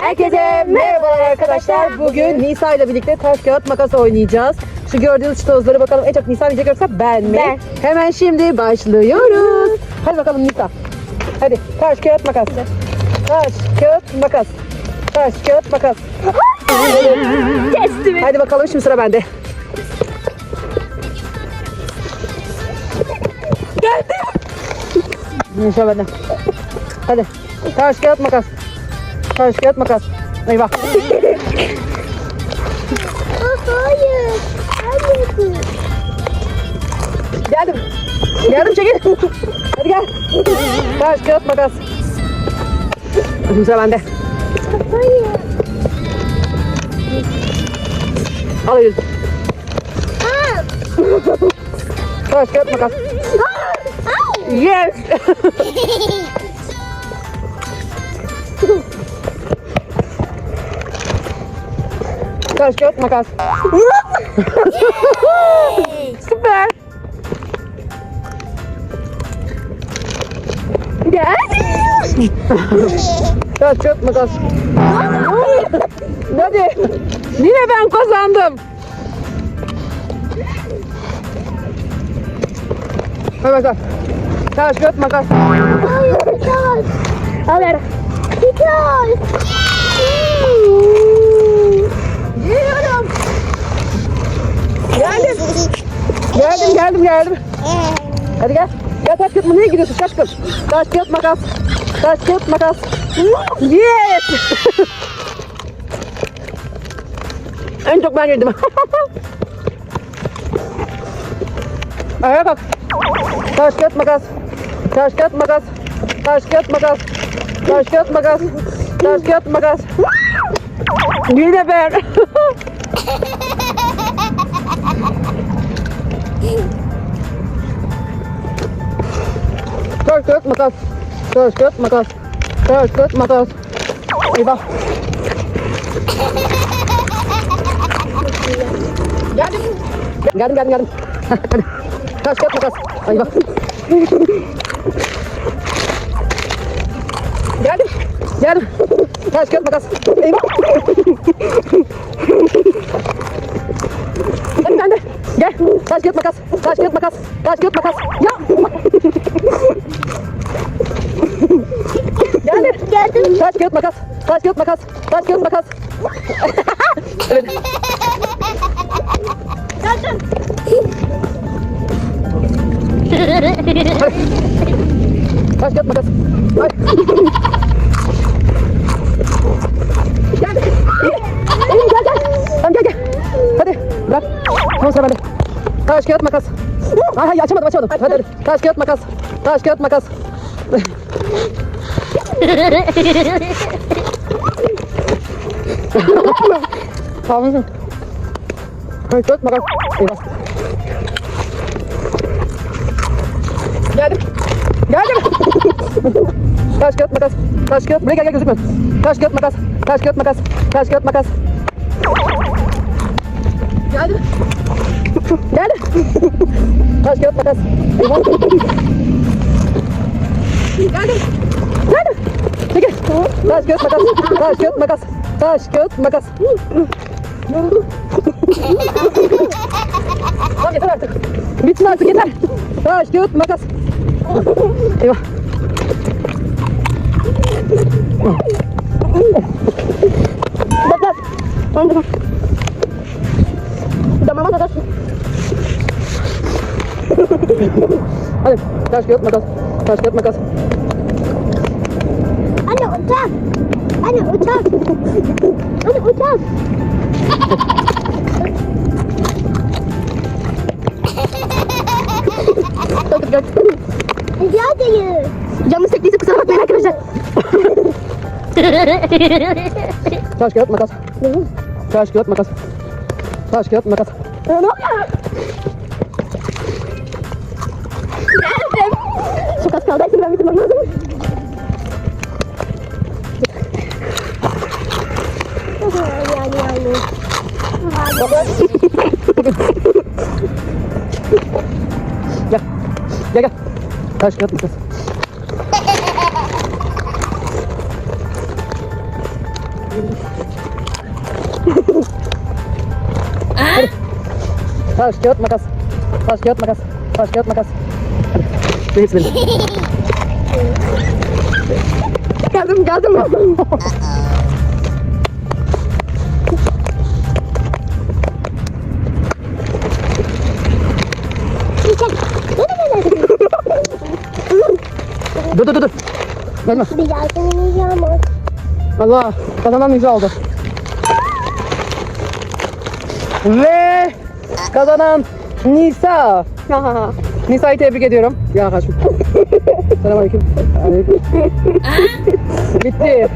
Herkese merhabalar arkadaşlar. Bugün Nisa ile birlikte taş kağıt makas oynayacağız. Şu gördüğünüz şu tozları bakalım en çok Nisa bilecek yoksa ben mi? Ben. Hemen şimdi başlıyoruz. Hadi bakalım Nisa. Hadi taş kağıt makas. Taş kağıt makas. Taş kağıt makas. Kestim. Hadi bakalım şimdi sıra bende. Geldi. Nisa bende. Hadi. Taş kağıt makas. Taş kağıt makas. Eyvah. Hayır. Hayır. Geldim. Geldim çekil. Hadi gel. Taş kağıt makas. Şimdi sıra bende. Hayır. Al yüz. Aa. Taş kağıt makas. Au. Yes. Taş kağıt makas. Süper. Gel. Taş kağıt makas. Hadi. Yine ben kazandım. Hadi bakalım. Taş kağıt makas. Hayır. Gel. Al ver. Hadi gel. Gel taş kağıt nereye gidiyorsun şaşkın? Taş kağıt makas. Taş kağıt makas. Yes. en çok ben yedim. Ayağa kalk. Taş kağıt makas. Taş kağıt makas. Taş kağıt makas. Taş kağıt makas. Taş kağıt makas. Yine ben. makas. Taş kağıt makas. Taş kağıt makas. Eyvah. Geldim. Geldim geldim geldim. Hadi. Taş kağıt makas. Eyvah. Geldim. Geldim. Taş kağıt makas. Eyvah. Hadi sen de. Gel. Taş kağıt makas. Taş kağıt makas. Taş kağıt makas. Ya. Geldim. Geldim. Taş kağıt makas. Taş kağıt makas. Taş kağıt makas. evet. Geldim. Taş kağıt makas. Ay. Gel. Elim gel gel. Tamam gel gel. Hadi bırak. Tamam sıra bende. Taş kağıt makas. Ay hayır açamadım açamadım. Hadi hadi. Taş kağıt makas. Taş kağıt makas. Tamam. Taş kağıt makas. Eyvah. Geldim. Geldim. Taş kağıt makas. Taş kağıt. Buraya gel gel gözükmüyor. Taş kağıt makas. Taş kağıt makas. Taş kağıt makas. Geldim. Geldim. Taş kağıt makas. Tamam yeter artık. Bitsin artık yeter. Taş kağıt makas. Eyvah. Bak bak. Önce kadar. Hadi taş kağıt makas. Taş kağıt makas. Anne uçak. Anne uçak. Anne uçak. Rica ederim. Canınız çektiyse kusura bakmayın arkadaşlar. Taş kağıt makas. Taş kağıt makas. Taş kağıt makas. Ne oluyor? Gel gel. Taş kağıt makas. Taş, kağıt, makas. Taş, kağıt, makas. Taş, kağıt, makas. Hadi. Hepsi benim. Geldim geldim. Dur dur dur dur. Gelme. Bir seni yağmur. Allah kazanan Nisa oldu. Ve kazanan Nisa. Nisa'yı tebrik ediyorum. Ya kaçım. Selamünaleyküm. Aleyküm. Bitti.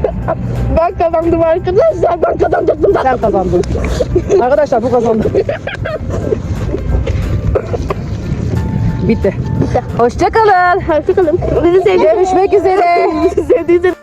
Ben kazandım arkadaşlar. Ben zaten. Sen kazandın. Arkadaşlar bu kazandı. Bitti. Hoşçakalın. Hoşçakalın. Bizi sevdiğiniz Görüşmek üzere. Bizi sevdiğiniz